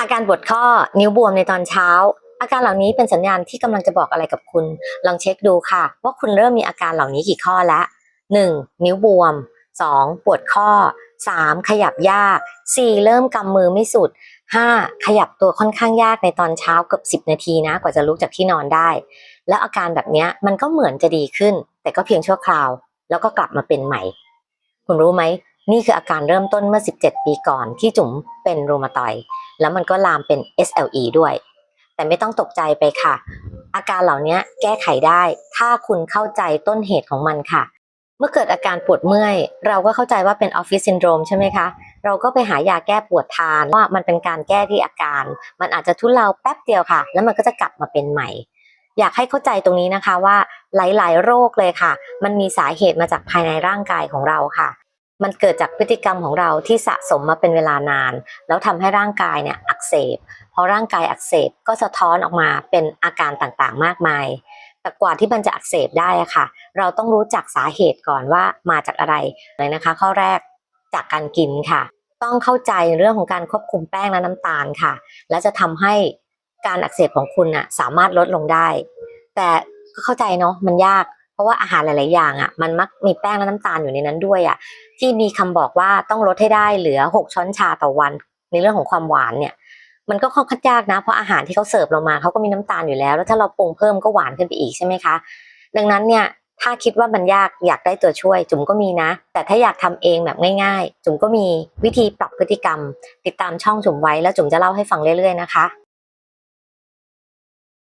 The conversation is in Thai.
อาการปวดข้อนิ้วบวมในตอนเช้า อาการเหล่านี้เป็นสัญญาณที่กำลังจะบอกอะไรกับคุณ ลองเช็คดูค่ะ ว่าคุณเริ่มมีอาการเหล่านี้กี่ข้อแล้ว 1. นิ้วบวม 2. ปวดข้อ 3. ขยับยาก 4. เริ่มกำมือไม่สุด 5. ขยับตัวค่อนข้างยากในตอนเช้าเกือบ 10 นาทีนะ กว่าจะลุกจากที่นอนได้ แล้วอาการแบบนี้มันก็เหมือนจะดีขึ้น แต่ก็เพียงชั่วคราว แล้วก็กลับมาเป็นใหม่ คุณรู้ไหม นี่คืออาการเริ่มต้นเมื่อ 17 ปีก่อนที่จุ๋มเป็นรูมาตอยด์ แล้วมันก็ลามเป็น SLE ด้วย แต่ไม่ต้องตกใจไปค่ะ อาการเหล่านี้แก้ไขได้ ถ้าคุณเข้าใจต้นเหตุของมันค่ะ เมื่อเกิดอาการปวดเมื่อย เราก็เข้าใจว่าเป็นออฟฟิศซินโดรมใช่ไหมคะ เราก็ไปหายาแก้ปวดทานว่ามันเป็นการแก้ที่อาการ มันอาจจะทุเลาแป๊บเดียวค่ะ แล้วมันก็จะกลับมาเป็นใหม่อยากให้เข้าใจตรงนี้นะคะว่าหลาย ๆ โรคเลยค่ะ มันมีสาเหตุมาจากภายในร่างกายของเราค่ะ มันเกิดจากพฤติกรรมของเราที่สะสมมาเป็นเวลานาน แล้วทำให้ร่างกายเนี่ยอักเสบพอร่างกายอักเสบก็สะท้อนออกมาเป็นอาการต่างๆ มากมาย แต่กว่าที่มันจะอักเสบได้อะค่ะ เราต้องรู้จักสาเหตุก่อนว่ามาจากอะไรเลยนะคะ ข้อแรกจากการกินค่ะ ต้องเข้าใจเรื่องของการควบคุมแป้งและน้ำตาลค่ะ และจะทำให้การอักเสบของคุณน่ะสามารถลดลงได้ แต่ก็เข้าใจเนาะมันยาก ราะว่าอาหารหลาย ๆ อย่างอะมันมักมีแป้งและน้ำตาลอยู่ในนั้นด้วยอะที่มีคำบอกว่าต้องลดให้ได้เหลือ 6 ช้อนชาต่อวัน ในเรื่องของความหวานเนี่ย มันก็ค่อนข้างยากนะ เพราะอาหารที่เขาเสิร์ฟเรามาเขาก็มีน้ำตาลอยู่แล้ว แล้วถ้าเราปรุงเพิ่มก็หวานขึ้นไปอีกใช่ไหมคะ ดังนั้นเนี่ยถ้าคิดว่ามันยากอยากได้ตัวช่วย จุ๋มก็มีนะ แต่ถ้าอยากทำเองแบบง่าย ๆ จุ๋มก็มีวิธีปรับพฤติกรรม ติดตามช่องจุ๋มไว้แล้วจุ๋มจะเล่าให้ฟังเรื่อย ๆ นะคะ